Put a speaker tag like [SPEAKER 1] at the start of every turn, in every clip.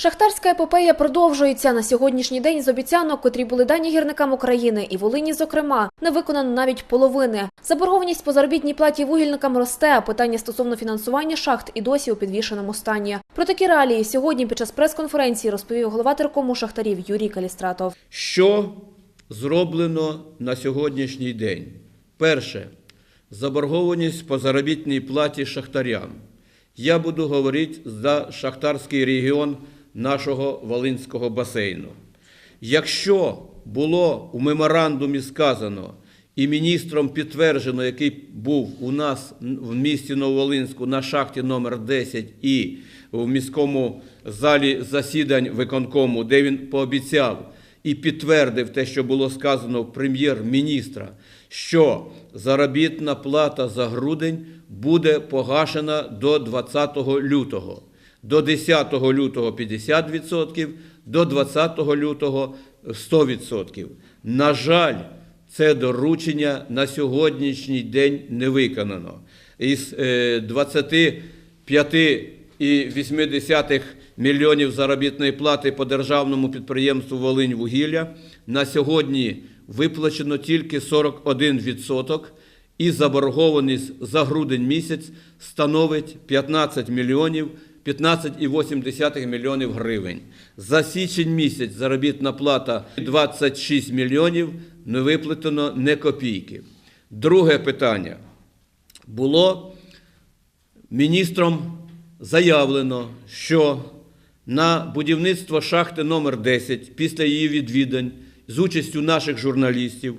[SPEAKER 1] Шахтарська епопея продовжується на сьогоднішній день з обіцянок, котрі були дані гірникам України і Волині, зокрема, не виконано навіть половини. Заборгованість по заробітній платі вугільникам росте, а питання стосовно фінансування шахт і досі у підвішеному стані. Про такі реалії сьогодні під час прес-конференції розповів голова теркому шахтарів Юрій Калістратов.
[SPEAKER 2] Що зроблено на сьогоднішній день? Перше заборгованість по заробітній платі шахтарям. Я буду говорити за шахтарський регіон нашого Волинського басейну. Якщо було у меморандумі сказано і міністром підтверджено, який був у нас в місті Нововолинську на шахті номер 10 і в міському залі засідань виконкому, де він пообіцяв і підтвердив те, що було сказано прем'єр-міністра, що заробітна плата за грудень буде погашена до 20 лютого. До 10 лютого 50%, до 20 лютого 100%. На жаль, це доручення на сьогоднішній день не виконано. Із е, 25,8 мільйонів заробітної плати по державному підприємству Волинь-Вугілля на сьогодні виплачено тільки 41%, і заборгованість за грудень місяць становить 15 мільйонів 15,8 мільйонів гривень. За січень місяць заробітна плата 26 мільйонів, не виплатено не копійки. Друге питання. Було міністром заявлено, що на будівництво шахти номер 10 після її відвідань з участю наших журналістів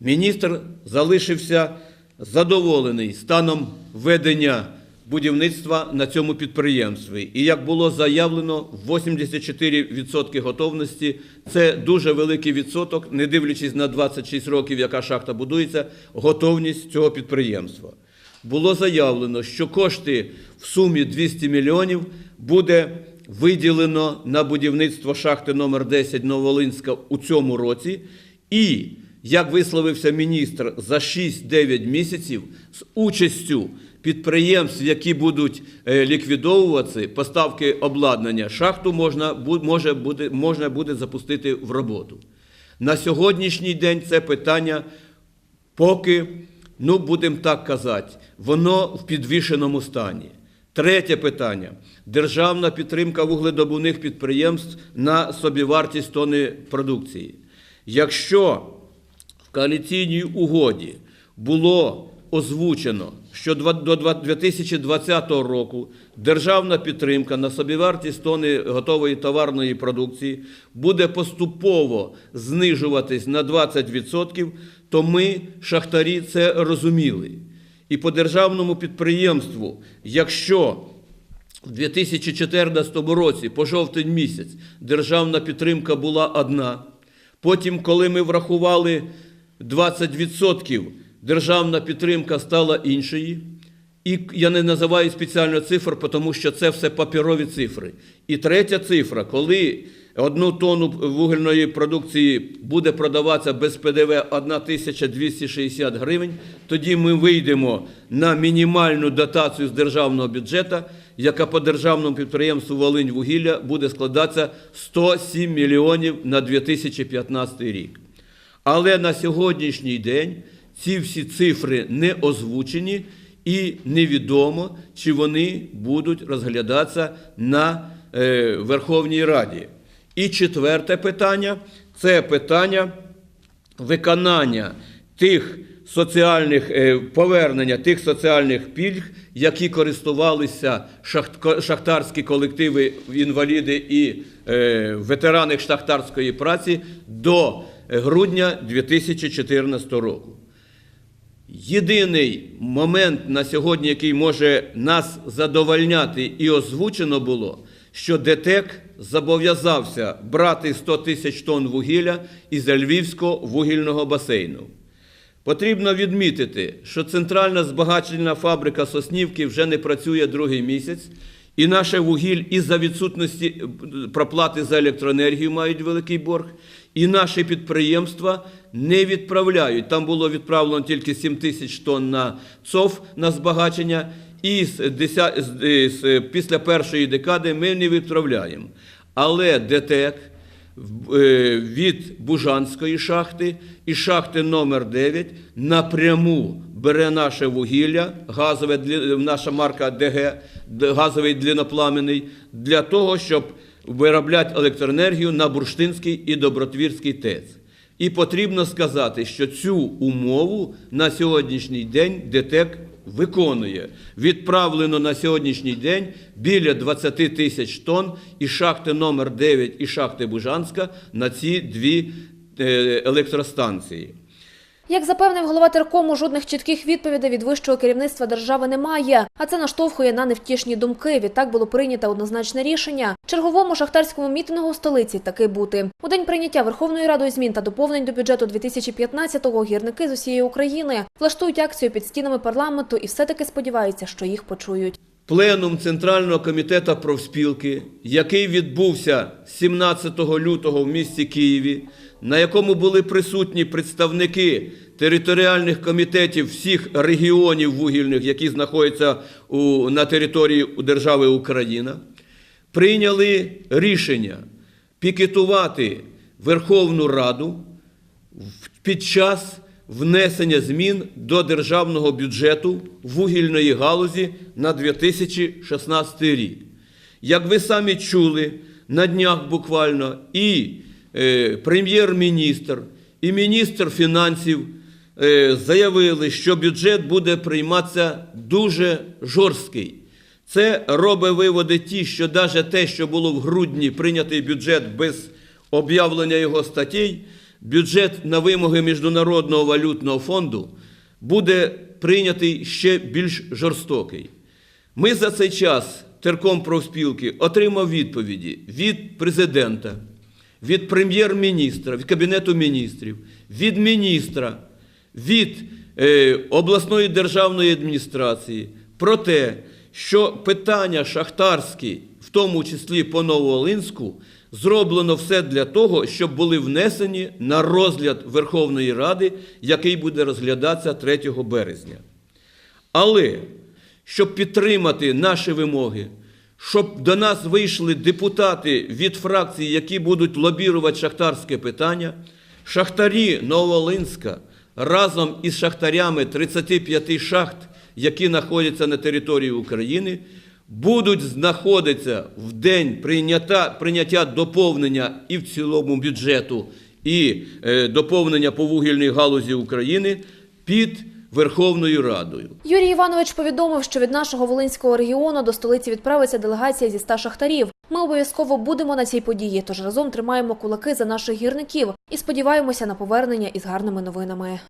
[SPEAKER 2] міністр залишився задоволений станом ведення будівництва на цьому підприємстві. І як було заявлено, 84% готовності це дуже великий відсоток, не дивлячись на 26 років, яка шахта будується, готовність цього підприємства. Було заявлено, що кошти в сумі 200 мільйонів буде виділено на будівництво шахти номер 10 Новолинська у цьому році. І, як висловився міністр, за 6-9 місяців з участю підприємств, які будуть е, ліквідовуватися, поставки обладнання, шахту можна, може, буде, можна буде запустити в роботу. На сьогоднішній день це питання поки, ну будемо так казати, воно в підвішеному стані. Третє питання державна підтримка вугледобувних підприємств на собівартість тонни продукції. Якщо в коаліційній угоді було озвучено, що до 2020 року державна підтримка на собівартість тонни готової товарної продукції буде поступово знижуватись на 20%, то ми, шахтарі, це розуміли. І по державному підприємству, якщо в 2014 році, по жовтень місяць, державна підтримка була одна. Потім, коли ми врахували 20%, державна підтримка стала іншою. І я не називаю спеціально цифр, тому що це все паперові цифри. І третя цифра, коли одну тонну вугільної продукції буде продаватися без ПДВ 1260 гривень, тоді ми вийдемо на мінімальну дотацію з державного бюджету, яка по державному підприємству Волинь вугілля буде складатися 107 мільйонів на 2015 рік. Але на сьогоднішній день ці всі цифри не озвучені і невідомо, чи вони будуть розглядатися на е, Верховній Раді. І четверте питання це питання виконання тих соціальних е, повернення тих соціальних пільг, які користувалися шахт- шахтарські колективи, інваліди і е, ветерани шахтарської праці до грудня 2014 року. Єдиний момент на сьогодні, який може нас задовольняти і озвучено було, що ДТЕК зобов'язався брати 100 тисяч тонн вугілля із Львівського вугільного басейну. Потрібно відмітити, що центральна збагачувальна фабрика Соснівки вже не працює другий місяць, і наше вугіль із-за відсутності е, проплати за електроенергію мають великий борг, і наші підприємства не відправляють. Там було відправлено тільки 7 тисяч тонн на ЦОВ на збагачення, і з 10, з- з- після першої декади ми не відправляємо. але ДТЕК е, від Бужанської шахти і шахти номер 9 напряму бере наше вугілля, газове, наша марка ДГ, газовий длиннопламенний, для того, щоб виробляти електроенергію на Бурштинський і Добротвірський ТЕЦ. І потрібно сказати, що цю умову на сьогоднішній день ДТЕК виконує. Відправлено на сьогоднішній день біля 20 тисяч тонн із шахти номер 9 і шахти Бужанська на ці дві е, електростанції.
[SPEAKER 1] Як запевнив голова теркому, жодних чітких відповідей від вищого керівництва держави немає, а це наштовхує на невтішні думки. Відтак було прийнято однозначне рішення черговому шахтарському мітингу столиці таки бути. У день прийняття Верховною Радою змін та доповнень до бюджету 2015-го гірники з усієї України влаштують акцію під стінами парламенту і все-таки сподіваються, що їх почують.
[SPEAKER 2] Пленум Центрального комітету профспілки, який відбувся 17 лютого в місті Києві, на якому були присутні представники територіальних комітетів всіх регіонів вугільних, які знаходяться у, на території держави Україна, прийняли рішення пікетувати Верховну Раду під час внесення змін до державного бюджету вугільної галузі на 2016 рік. Як ви самі чули, на днях буквально і прем'єр-міністр, і міністр фінансів е, заявили, що бюджет буде прийматися дуже жорсткий. Це робить виводи ті, що навіть те, що було в грудні прийнятий бюджет без об'явлення його статей, бюджет на вимоги Міжнародного валютного фонду буде прийнятий ще більш жорстокий. Ми за цей час терком профспілки отримав відповіді від президента, від прем'єр-міністра, від Кабінету міністрів, від міністра, від е, обласної державної адміністрації про те, що питання шахтарські, в тому числі по Новоолинську, зроблено все для того, щоб були внесені на розгляд Верховної Ради, який буде розглядатися 3 березня. Але щоб підтримати наші вимоги, щоб до нас вийшли депутати від фракцій, які будуть лобірувати шахтарське питання, шахтарі Новолинська разом із шахтарями 35 шахт, які знаходяться на території України, будуть знаходитися в день прийняття, прийняття доповнення і в цілому бюджету, і е, доповнення по вугільній галузі України під Верховною Радою.
[SPEAKER 1] Юрій Іванович повідомив, що від нашого волинського регіону до столиці відправиться делегація зі ста шахтарів. Ми обов'язково будемо на цій події, тож разом тримаємо кулаки за наших гірників і сподіваємося на повернення із гарними новинами.